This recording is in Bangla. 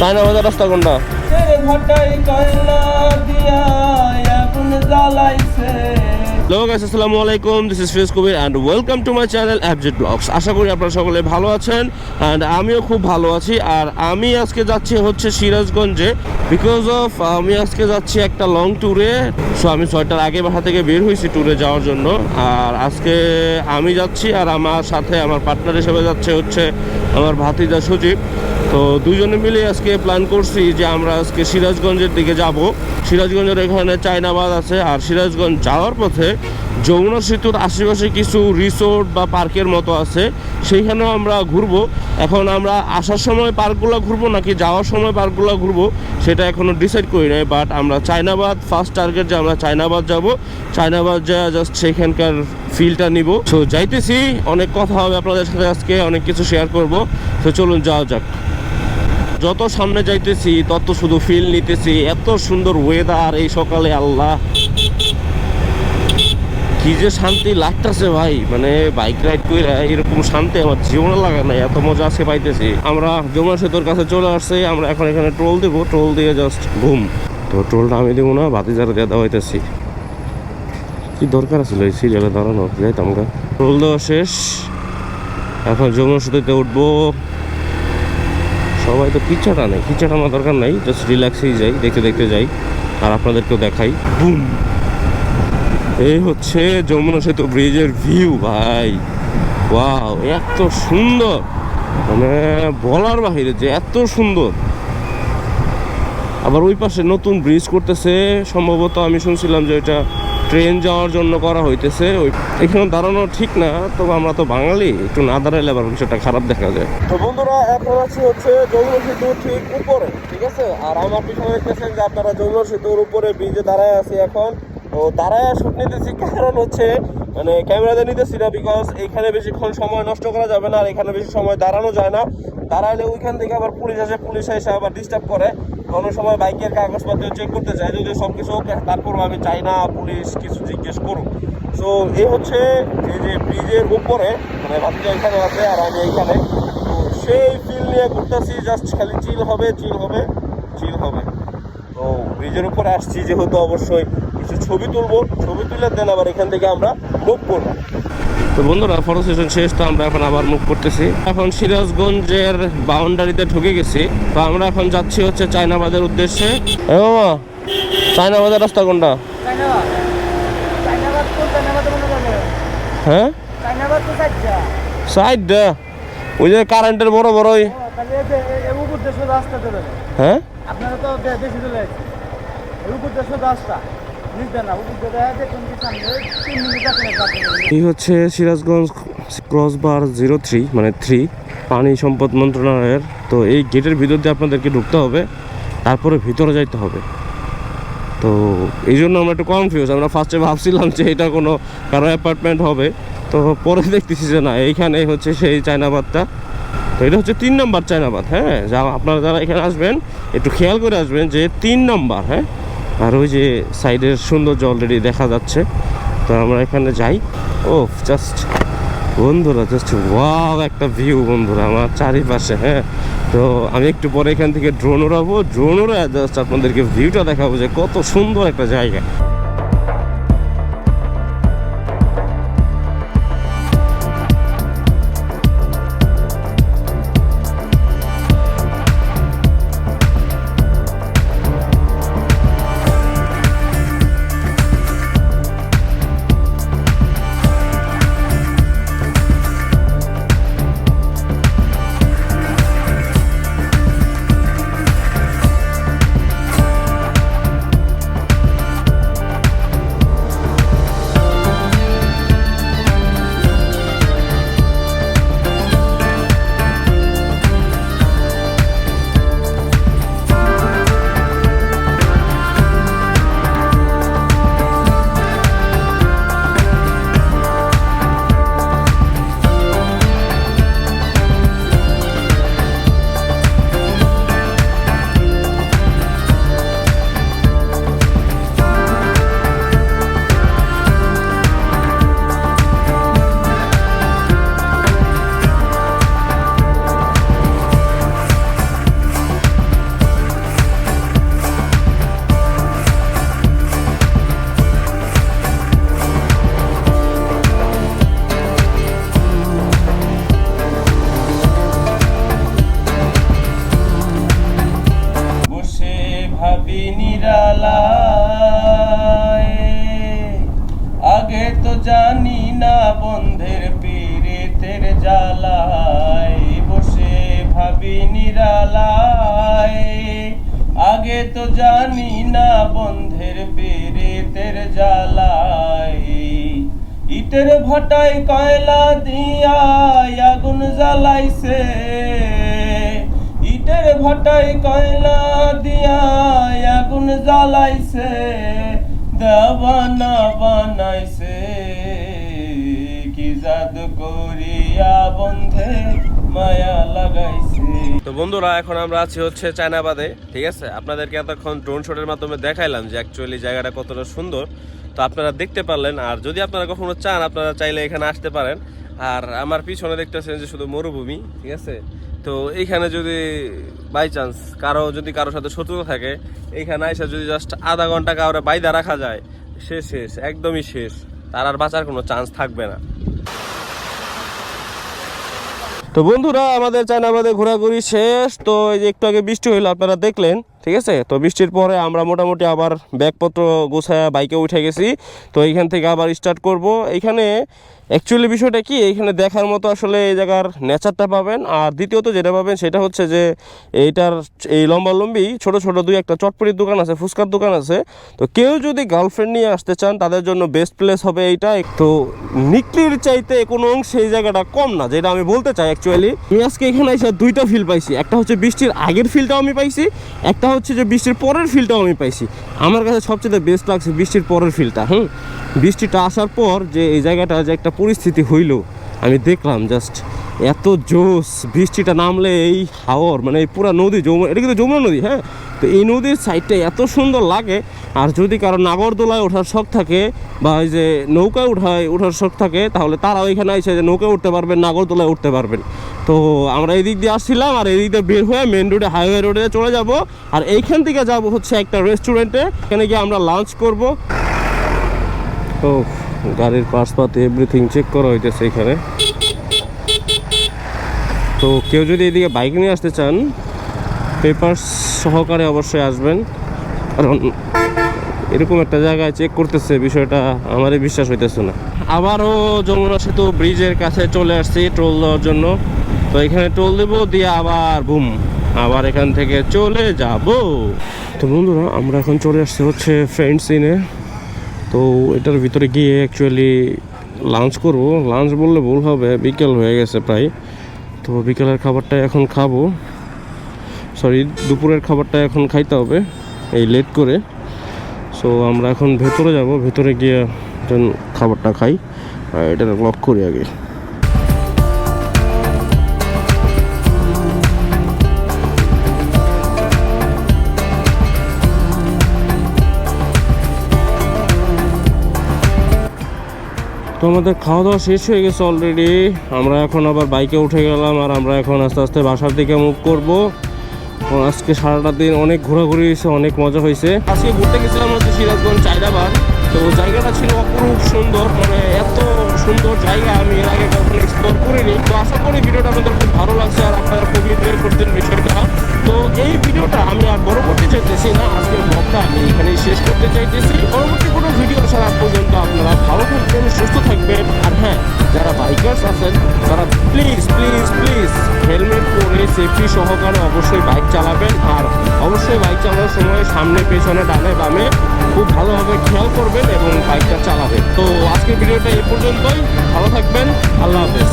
চায়না বাজার রাস্তা কোনটা? হ্যালো গাইস আসসালামু আলাইকুম this is Firoz Kabir and welcome to my channel অ্যাবজেট blogs আশা করি আপনারা সকলে ভালো আছেন অ্যান্ড আমিও খুব ভালো আছি। আর আমি আজকে যাচ্ছি হচ্ছে সিরাজগঞ্জে। বিকজ অফ আমি আজকে যাচ্ছি একটা লং ট্যুরে সো আমি ছয়টার আগে বাসা থেকে বের হয়েছি ট্যুরে যাওয়ার জন্য। আর আজকে আমি যাচ্ছি আর আমার সাথে আমার পার্টনার হিসেবে যাচ্ছে হচ্ছে আমার ভাতিজা সজীব। তো দুজনে মিলে আজকে প্ল্যান করছি যে আমরা আজকে সিরাজগঞ্জের দিকে যাব। সিরাজগঞ্জের এখানে চায়নাবাদ আছে আর সিরাজগঞ্জ যাওয়ার পথে যমুনা সেতুর আশেপাশে কিছু রিসোর্ট বা পার্কের মতো আছে, সেইখানেও আমরা ঘুরবো। এখন আমরা আসার সময় পার্কগুলো ঘুরবো নাকি যাওয়ার সময় পার্কগুলো ঘুরবো, সেটা এখনও ডিসাইড করি নাই বাট আমরা চায়নাবাদ ফার্স্ট টার্গেট যে আমরা চায়নাবাদ যাব। চায়নাবাদ যা জাস্ট সেখানকার ফিলটা নিব। তো যাইতেছি, অনেক কথা হবে আপনাদের সাথে আজকে, অনেক কিছু শেয়ার করব। তো চলুন যাওয়া যাক। যত সামনে যাইতেছি, তত শুধু ফিল নিতেছি। এত সুন্দর ওয়েদার এই সকালে, আল্লাহ। কি যে শান্তি লাগতেছে ভাই। মানে বাইক রাইড করে এরকম শান্তি আমার জীবনে লাগা নাই, এত মজা আছে পাইতেছি। আমরা যমুনা সেতুর কাছে চলে আসছি, আমরা এখন এখানে টোল দেবো, টোল দিয়ে জাস্ট ঘুম। তো টোলটা আমি দেবো না বাতি যারা দিয়ে দেওয়াইতেছি কি দরকার ছিল এই সিরিয়ালে দাঁড়ানো? যাইতাম গা। টোল দেওয়া শেষ। এখন যমুনা সেতুতে উঠবো। সবাই তো কিচ্ছা টানে কিচ্ছা টানার দরকার নাই জাস্ট রিল্যাক্সেই যাই দেখতে দেখতে যাই আর আপনাদেরকেও দেখাই। বুম। এই হচ্ছে যমুনা সেতু ব্রিজের ভিউ ভাই। ওয়াও এত সুন্দর। মানে বলার বাহিরে যে এত সুন্দর। আবার ওই পাশে নতুন ব্রিজ করতেছে সম্ভবত আমি শুনছিলাম যে এটা ট্রেন যাওয়ার জন্য করা হইতেছে। ওই এখানে দাঁড়ানো ঠিক না, তবে আমরা তো বাঙালি, একটু না দাঁড়াইলে আবার বিষয়টা খারাপ দেখা যায়। তো বন্ধুরা এখন আছি হচ্ছে যমুনা সেতু ঠিক উপরে, ঠিক আছে? আর আমার পিছনে দেখতেছেন যে আপনারা যমুনা সেতুর উপরে ব্রিজে দাঁড়ায় আছি এখন। তো দাঁড়ায় শুট নিতেছি, কারণ হচ্ছে মানে ক্যামেরাতে নিতেছি না বিকজ এখানে বেশিক্ষণ সময় নষ্ট করা যাবে না, আর এখানে বেশি সময় দাঁড়ানো যায় না। দাঁড়াইলে ওইখান থেকে আবার পুলিশ আসে, পুলিশ এসে আবার ডিস্টার্ব করে। অনেক সময় বাইকের কাগজপত্র চেক করতে চাই যদি সব কিছু তারপর আমি চাই না পুলিশ কিছু জিজ্ঞেস করুক। সো এই হচ্ছে এই যে ব্রিজের উপরে মানে ভাবছি এখানে আছে আর আমি এইখানে। তো সেই ফিল নিয়ে ঘুরতেছি জাস্ট খালি চিল হবে চিল হবে চিল হবে। তো ব্রিজের উপরে আসছি, যেহেতু অবশ্যই কিছু ছবি তুলবো, ছবি তুলে দেন আবার এখান থেকে আমরা মুভ করব। তো বন্ধুরা, ফটো সেশন শেষ, তো আমরা এখন আবার মুখ করতেছি। এখন সিরাজগঞ্জের বাউন্ডারিতে ঢুকে গেছি। তো আমরা এখন যাচ্ছি হচ্ছে চায়নাবাদের উদ্দেশ্যে। চায়নাবাদের রাস্তা কোনটা? হ্যাঁ? ওই যে কারেন্টের বড় হ্যাঁ? এই হচ্ছে Sirajganj cross bar zero three মানে থ্রি পানি সম্পদ মন্ত্রণালয়ের। তো এই গেটের ভিতর দিয়ে আপনাদেরকে ঢুকতে হবে, তারপরে ভিতরে যাইতে হবে। তো এই জন্য আমরা একটু কনফিউজ আমরা ফার্স্টে ভাবছিলাম যে এটা কোনো কারও অ্যাপার্টমেন্ট হবে। তো পরে দেখতেছি যে না, এইখানে হচ্ছে সেই চায়নাবাদটা। তো এটা হচ্ছে তিন নম্বর চায়নাবাদ হ্যাঁ? যা আপনারা যারা এখানে আসবেন, একটু খেয়াল করে আসবেন যে তিন নম্বর হ্যাঁ? আর ওই যে সাইডের সৌন্দর্য অলরেডি দেখা যাচ্ছে। তো আমরা এখানে যাই। ও জাস্ট বন্ধুরা জাস্ট ওয়াও একটা ভিউ বন্ধুরা, আমার চারিপাশে হ্যাঁ। তো আমি একটু পরে এখান থেকে ড্রোন উড়াবো। ড্রোন ওড়া জাস্ট আপনাদেরকে ভিউটা দেখাবো যে কত সুন্দর একটা জায়গা। আগে তো জানি না বন্ধের পীড়িতের জ্বালায়। ইটের ভাটায় কয়লা দিয়া আগুন জ্বালাইছে। ইটের ভাটায় কয়লা দিয়া আগুন জ্বালাইছে। দেওয়ানা বানাইছে। কি জাদু করিয়া বন্ধে মায়া লাগাইছে। তো বন্ধুরা, এখন আমরা আছি হচ্ছে চায়নাবাদে, ঠিক আছে? আপনাদেরকে এতক্ষণ ড্রোন শটের মাধ্যমে দেখাইলাম যে অ্যাকচুয়ালি জায়গাটা কতটা সুন্দর। তো আপনারা দেখতে পারলেন, আর যদি আপনারা কখনো চান, আপনারা চাইলে এখানে আসতে পারেন। আর আমার পিছনে দেখতেছেন যে শুধু মরুভূমি, ঠিক আছে? তো এইখানে যদি বাই চান্স কারও যদি কারোর সাথে শত্রুতা থাকে এইখানে এসে যদি জাস্ট আধা ঘণ্টা কাউরে বাইদা রাখা যায় শেষ শেষ, একদমই শেষ। তার আর বাঁচার কোনো চান্স থাকবে না। তো বন্ধুরা, আমাদের চায়নাবাদে ঘোরাঘুরি শেষ। তো এই যে একটু আগে বৃষ্টি হইল, আপনারা দেখলেন। ঠিক আছে? তো বৃষ্টির পরে আমরা মোটামুটি আবার ব্যাগপত্র গোছায় বাইকে উঠে গেছি। তো এইখান থেকে আবার স্টার্ট করব। এখানে অ্যাকচুয়ালি বিষয়টা কি? এইখানে দেখার মতো আসলে এই জায়গার নেচারটা পাবেন। আর দ্বিতীয়ত যেটা পাবেন সেটা হচ্ছে যে এইটার এই লম্বা লম্বি ছোট ছোট দুই একটা চটপটির দোকান আছে, ফুচকার দোকান আছে। তো কেউ যদি গার্লফ্রেন্ড নিয়ে আসতে চান, তাদের জন্য বেস্ট প্লেস হবে এইটা। তো নিকলির চাইতে কোনো অংশে এই জায়গাটা কম না, যেটা আমি বলতে চাই অ্যাকচুয়ালি আমি আজকে এখানে এসে দুইটা ফিল পাইছি। একটা হচ্ছে বৃষ্টির আগের ফিলটাও আমি পাইছি, একটা হচ্ছে যে বৃষ্টির পরের ফিলটাও আমি পাইছি। আমার কাছে সবচেয়ে বেস্ট লাগছে বৃষ্টির পরের ফিলটা হুম? বৃষ্টিটা আসার পর যে এই জায়গাটা যে একটা পরিস্থিতি হইল আমি দেখলাম জাস্ট এত জোস বৃষ্টিটা নামলে এই হাওর মানে এই পুরা নদী যমুনা এটা কিন্তু যমুনা নদী হ্যাঁ? তো এই নদীর সাইডটা এত সুন্দর লাগে, আর যদি কারও নাগরদোলায় ওঠার শখ থাকে, বা ওই যে নৌকায় উঠায় ওঠার শখ থাকে, তাহলে তারাও এখানে এসে যে নৌকায় উঠতে পারবেন, নাগরদোলায় উঠতে পারবেন। তো আমরা এই দিক দিয়ে আসছিলাম, আর এই দিক দিয়ে বের হয়ে মেন রোডে হাইওয়ে রোডে চলে যাব, আর এইখান থেকে যাব হচ্ছে একটা রেস্টুরেন্টে এখানে গিয়ে আমরা লাঞ্চ করব। ও গাড়ির পাশপাতে এভরিথিং চেক করা হইতেছে এখানে। তো কেউ যদি এদিকে বাইক নিয়ে আসতে চান পেপার সহকারে অবশ্যই আসবেন। কারণ এরকম একটা জায়গায় চেক করতেছে, বিষয়টা আমারই বিশ্বাস হইতেছে না। আবারও যমুনা সেতু ব্রিজের কাছে চলে আসছি টোল দেওয়ার জন্য। তো এখানে টোল দেবো, দিয়ে আবার বুম আবার এখান থেকে চলে যাব। তো বন্ধুরা, আমরা এখন চলে আসছি হচ্ছে ফ্রেন্ডস ইনে তো এটার ভিতরে গিয়ে অ্যাকচুয়ালি লাঞ্চ করব। লাঞ্চ বললে ভুল হবে, বিকেল হয়ে গেছে প্রায়। তো বিকেলের খাবারটা এখন খাব। সরি দুপুরের খাবারটা এখন খাইতে হবে, এই লেট করে। সো আমরা এখন ভেতরে যাব, ভেতরে গিয়ে খাবারটা খাই। আর এটা লক করি আগে। তো আমাদের খাওয়া দাওয়া শেষ হয়ে গেছে অলরেডি আমরা এখন আবার বাইকে উঠে গেলাম আর আমরা এখন আস্তে আস্তে বাসার দিকে মুভ করব। আজকে সারাটা দিন অনেক ঘোরাঘুরি হয়েছে, অনেক মজা হয়েছে। আজকে ঘুরতে গেছিলাম হচ্ছে সিরাজগঞ্জ চাইদাবাদ। তো জায়গাটা ছিল অপরূপ সুন্দর মানে এত সুন্দর জায়গা, আমি এর আগে কখনো এক্সপ্লোর করিনি। তো আশা করি ভিডিওটা আপনাদের খুব ভালো লাগছে আর আপনারা খুব এনজয় করতেন বিষয়টা। তো এই ভিডিওটা আমি আর বড় করতে চাইতেছি না, আজকের ব্লগটা আমি এখানেই শেষ করতে চাইতেছি। পরবর্তী কোনো ভিডিও ছাড়া পর্যন্ত আপনারা ভালো থাকবেন, সুস্থ থাকবেন। আর হ্যাঁ যারা বাইকার্স আছেন, তারা প্লিজ প্লিজ প্লিজ হেলমেট পরে সেফটি সহকারে অবশ্যই বাইক চালাবেন। আর অবশ্যই বাইক চালানোর সময় সামনে, পেছনে, ডানে, বামে খুব ভালোভাবে খেয়াল করবেন এবং বাইকটা চালাবেন। তো আজকের ভিডিওটা এই পর্যন্তই। ভালো থাকবেন। আল্লাহ হাফেজ।